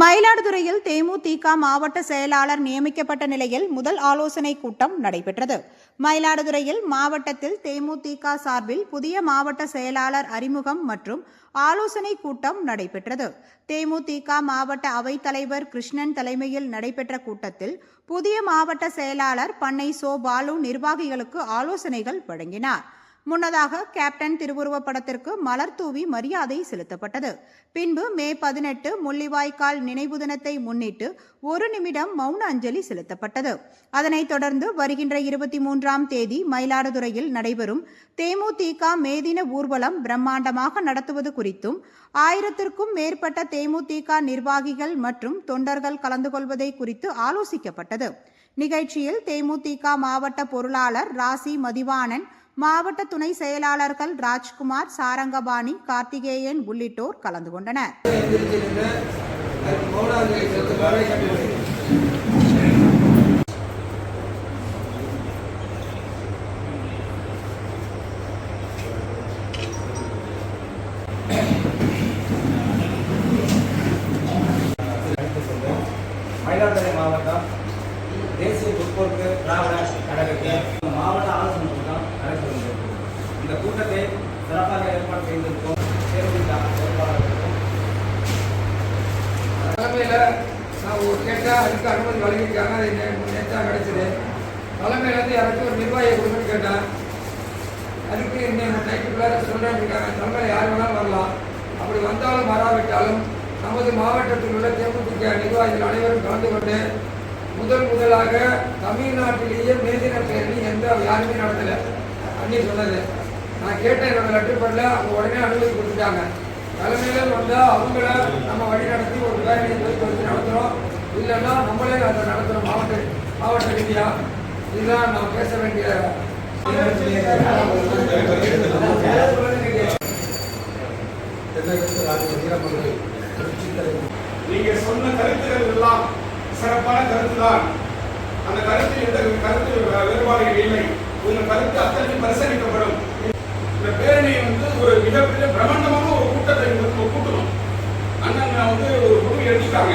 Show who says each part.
Speaker 1: மயிலாடுதுறையில் தேமுதிக மாவட்ட செயலாளர் நியமிக்கப்பட்ட நிலையில் முதல் ஆலோசனை கூட்டம் நடைபெற்றது. மயிலாடுதுறையில் மாவட்டத்தில் தேமுதிக சார்பில் புதிய மாவட்ட செயலாளர் அறிமுகம் மற்றும் ஆலோசனை கூட்டம் நடைபெற்றது. தேமுதிக மாவட்ட அவைத்தலைவர் கிருஷ்ணன் தலைமையில் நடைபெற்ற கூட்டத்தில் புதிய மாவட்ட செயலாளர் பண்ணை சோ பாலு நிர்வாகிகளுக்கு ஆலோசனைகள் வழங்கினார். முன்னதாக கேப்டன் திருவுருவப் படத்திற்கு மலர் தூவி மரியாதை செலுத்தப்பட்டது. பின்பு மே பதினெட்டு முள்ளிவாய்க்கால் நினைவு தினத்தை முன்னிட்டு ஒரு நிமிடம் மௌன அஞ்சலி செலுத்தப்பட்டது. அதனைத் தொடர்ந்து வருகின்ற இருபத்தி மூன்றாம் தேதி மயிலாடுதுறையில் நடைபெறும் தேமுதிக மேதின ஊர்வலம் பிரம்மாண்டமாக நடத்துவது குறித்தும் ஆயிரத்திற்கும் மேற்பட்ட தேமுதிக நிர்வாகிகள் மற்றும் தொண்டர்கள் கலந்து கொள்வதை குறித்து ஆலோசிக்கப்பட்டது. நிகழ்ச்சியில் தேமுதிக மாவட்ட பொருளாளர் ராசி மதிவாணன் மாவட்ட துணை செயலாளர்கள் ராஜ்குமார் சாரங்கபாணி கார்த்திகேயன் உள்ளிட்டோர் கலந்து கொண்டனர்.
Speaker 2: மயிலாடுதுறை மாவட்டம் தேசிய முற்போக்கு திராவிட கழகத்தின் மாவட்ட ஆலோசனை இந்த கூட்டத்தை சிறப்பாக ஏற்பாடு செய்திருக்கும்.
Speaker 3: தலைமையில் நான் ஒரு கேட்டால் அதுக்கு அனுமதி வழங்கியிருக்காங்க. அது நேற்று கிடைச்சது. தலைமையிலேருந்து யாராச்சும் ஒரு நிர்வாகியை கொடுக்குன்னு கேட்டேன் அதுக்கு இன்னும் நைட்டுக்குள்ளார சொல்கிறேன் இருக்காங்க தலைமையில் யார் வேணாலும் வரலாம். அப்படி வந்தாலும் வராவிட்டாலும் நமது மாவட்டத்தில் உள்ள தேமுதிக நிர்வாகிகள் அனைவரும் கலந்து கொண்டு முதல் முதலாக தமிழ்நாட்டிலேயே மேதின பேரணி எந்த யாருமே நடத்தலை. அண்ணி சொன்னது. நான் கேட்டேன் என்னோட லெட்டர் பண்ணல அவங்க உடனே அனுமதி கொடுத்துட்டாங்க. தலைமையில் வந்தால் அவங்கள நம்ம வழி நடத்தி ஒரு பேரணியை போய் வச்சு நடத்துகிறோம் இல்லைன்னா நம்மளே அதை நடத்துகிறோம் மாவட்ட மாவட்ட ரீதியாக இதுதான் நான் பேச வேண்டிய
Speaker 4: நீங்க சொன்ன கருத்துக்கள் எல்லாம் சிறப்பான கருத்துதான். அந்த கருத்து எந்த கருத்து வேறுபாடுகள் இல்லை. உங்க கருத்து அத்தனை பரிசீலிக்கப்படும் இந்த பேரணியை வந்து ஒரு மிகப்பெரிய பிரம்மாண்டமான ஒரு கூட்டத்தை வந்து கூட்டணும் அண்ணன் வந்து ஒரு குழு எடுத்துட்டாங்க